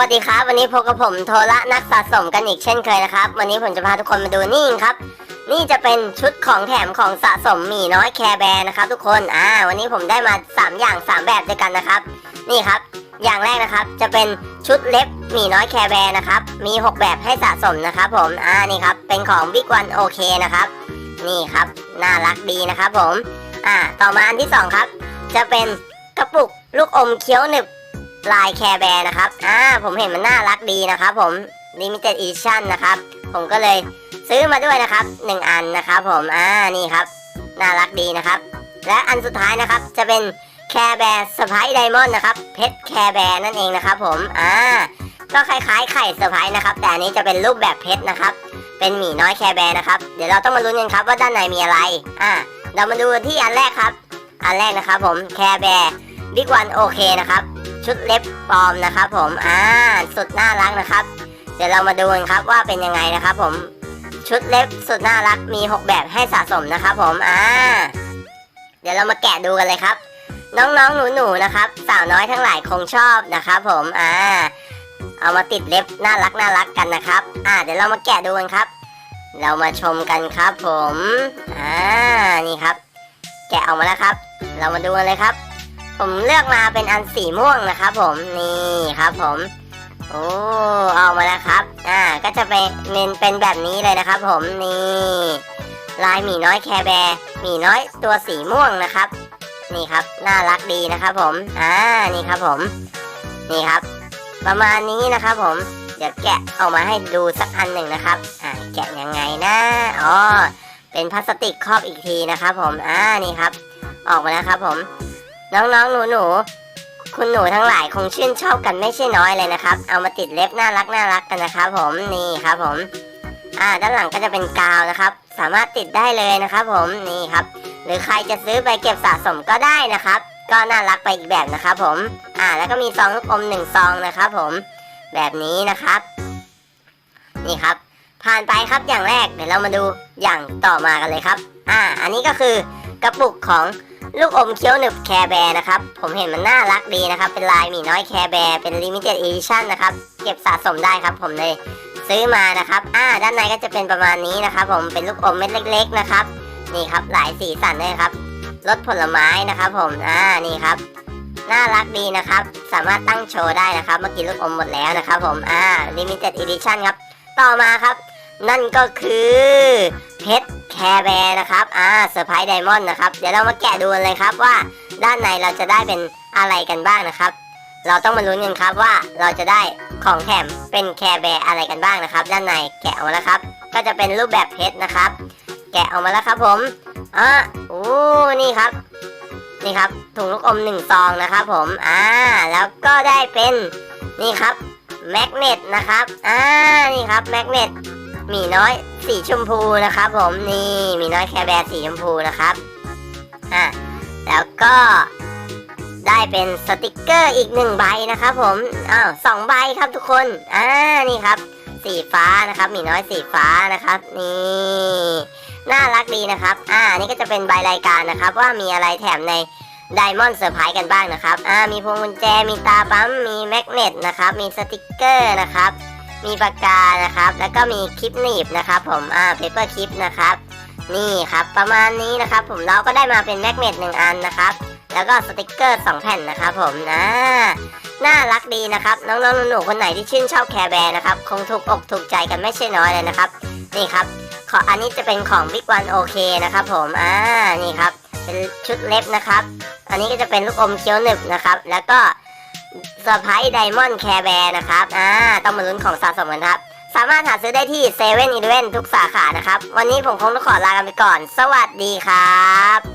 วัสดีครับ วันนี้พบกับผมโทละนักสะสมกันอีกเช่นเคยนะครับ วันนี้ผมจะพาทุกคนมาดูนี่ครับ นี่จะเป็นชุดของแถมของสะสมหมีน้อยแคร์แบร์นะครับ ทุกคนอ่าวันนี้ผมได้มา 3 อย่าง 3 แบบด้วยกันนะครับ นี่ครับ อย่างแรกนะครับจะเป็นชุดเล็บหมีน้อยแคร์แบร์นะครับมี 6 แบบให้สะสมนะครับ ผมอ่านี่ครับเป็นของบิ๊กวันโอเคนะครับนี่ครับน่ารักดีนะครับผมอ่าต่อมาอันที่สองครับ จะเป็นกระปุกลูกอมเคี้ยวหนึบ ลายแคร์แบร์นะครับ อ่า ผมเห็นมันน่ารักดีนะครับผม Limited Edition นะครับ ผมก็เลยซื้อมาด้วยนะครับ 1 อันนะครับผม อ่า นี่ครับ น่ารักดีนะครับ และอันสุดท้ายนะครับ จะเป็นแคร์แบร์สไปไดมอนด์นะครับ เพชรแคร์แบร์นั่นเองนะครับผม อ่า ก็คล้ายๆไข่เซอร์ไพรส์นะครับ แต่อันนี้จะเป็นรูปแบบเพชรนะครับ เป็นหมีน้อยแคร์แบร์นะครับ เดี๋ยวเราต้องมาลุ้นกันครับว่าด้านในมีอะไร อ่า เรามาดูที่อันแรกครับ อันแรกนะครับผม แคร์แบร์บิ๊กวันโอเคนะครับ ชุดเล็บปลอมนะครับผมอ่าสุดน่ารักนะครับ เดี๋ยวเรามาดูกันครับว่าเป็นยังไงนะครับผมชุดเล็บสุดน่ารักมี 6 แบบให้สะสมนะครับผมอ่าเดี๋ยวเรามาแกะดูกันเลยครับ น้องๆหนูๆนะครับ สาวน้อยทั้งหลายคงชอบนะครับผมอ่าเอามาติดเล็บน่ารักน่ารักกันนะครับ อ่า เดี๋ยวเรามาแกะดูกันครับ เรามาชมกันครับผมอ่านี่ครับ แกะออกมาแล้วครับ เรามาดูกันเลยครับ ผมเลือกมาเป็นอันสีม่วงนะครับ ผมนี่ครับ ผมโอ้ออกมาแล้วครับ อ่าก็จะเป็นเป็นเป็นแบบนี้เลยนะครับ ผมนี่ลายหมีน้อยแคร์แบร์หมีน้อยตัวสีม่วงนะครับ นี่ครับน่ารักดีนะครับ ผมอ่านี่ครับผม นี่ครับ ประมาณนี้นะครับ ผมเดี๋ยวแกะออกมาให้ดูสักอันหนึ่งนะครับ อ่าแกะยังไงนะอ๋อเป็นพลาสติกครอบอีกทีนะครับ ผมอ่านี่ครับ ออกมาแล้วครับ ผม น้องๆหนูหนูๆคุณหนูทั้งหลายคงชื่นชอบกันไม่ใช่น้อยเลยนะครับ เอามาติดเล็บน่ารักน่ารักกันนะครับผมนี่ครับผม อ่าด้านหลังก็จะเป็นกาวนะครับ สามารถติดได้เลยนะครับผมนี่ครับ หรือใครจะซื้อไปเก็บสะสมก็ได้นะครับ ก็น่ารักไปอีกแบบนะครับผม อ่าแล้วก็มีซองลูกอมหนึ่งซองนะครับผม แบบนี้นะครับ นี่ครับ ผ่านไปครับอย่างแรกเดี๋ยวเรามาดูอย่างต่อมากันเลยครับ อ่า อันนี้ก็คือกระปุกของ ลูกอมเคี้ยวหนึบแคร์แบร์นะครับ ผมเห็นมันน่ารักดีนะครับ เป็นลายหมีน้อยแคร์แบร์เป็น limited edition นะครับ เก็บสะสมได้ครับผมเลยซื้อมานะครับ อ่า ด้านในก็จะเป็นประมาณนี้นะครับ ผม เป็นลูกอมเม็ดเล็ก ๆ นะครับ นี่ครับ หลายสีสันเลยครับ รสผลไม้นะครับ ผม อ่า นี่ครับ น่ารักดีนะครับ สามารถตั้งโชว์ได้นะครับ เมื่อกี้ลูกอมหมดแล้วนะครับ ผม อ่า limited edition ครับ ต่อมาครับ นั่นก็คือ เพชรแคร์แบร์นะครับอ่าเซอร์ไพรส์ไดมอนด์นะครับ เดี๋ยวเรามาแกะดูกันเลยครับว่าด้านในเราจะได้เป็นอะไรกันบ้างนะครับ เราต้องมาลุ้นกันครับว่าเราจะได้ของแถมเป็นแคร์แบร์อะไรกันบ้างนะครับ ด้านในแกะออกมาแล้วครับ ก็จะเป็นรูปแบบเพชรนะครับ แกะออกมาแล้วครับผมอ่าโอ้นี่ครับ นี่ครับถุงลูกอมหนึ่งซองนะครับผมอ่าแล้วก็ได้เป็นนี่ครับแมกเนตนะครับอ่านี่ครับแมกเนต หมีน้อยสีชมพูนะครับ ผมนี่หมีน้อยแคร์แบร์สีชมพูนะครับอะแล้วก็ได้เป็นสติกเกอร์อีกหนึ่งใบนะครับผมอ้าวสองใบครับทุกคนอ่านี่ครับ สีฟ้านะครับหมีน้อยสีฟ้านะครับนี่น่ารักดีนะครับ อ่านี่ก็จะเป็นใบรายการนะครับ ว่ามีอะไรแถมในไดมอนด์เซอร์ไพรส์กันบ้างนะครับ อ่า มีพวงกุญแจ มีตาปั๊ม มีแมกเนตนะครับ มีสติกเกอร์นะครับ มีปากกานะครับ แล้วก็มีคลิปหนีบนะครับ ผมอ่าเพเปอร์คลิปนะครับ นี่ครับประมาณนี้นะครับ ผมเราก็ได้มาเป็นแมกเนตหนึ่งอันนะครับ แล้วก็สติกเกอร์สองแผ่นนะครับ ผมนะน่ารักดีนะครับน้องๆหนูๆคนไหนที่ชื่นชอบแคร์แบร์นะครับคงถูกอกถูกใจกันไม่ใช่น้อยเลยนะครับ นี่ครับขออันนี้จะเป็นของ Big One OK นะครับผมอ่านี่ครับเป็นชุดเล็บนะครับ อันนี้ก็จะเป็นลูกอมเคี้ยวหนึบนะครับ แล้วก็ เซอร์ไพรส์ไดมอนด์แคร์แบร์นะครับ อ่า ต้องมาลุ้นของสะสมกันครับ สามารถหาซื้อได้ที่เซเว่นอีเลเวนทุกสาขานะครับ วันนี้ผมคงต้องขอลากันไปก่อน สวัสดีครับ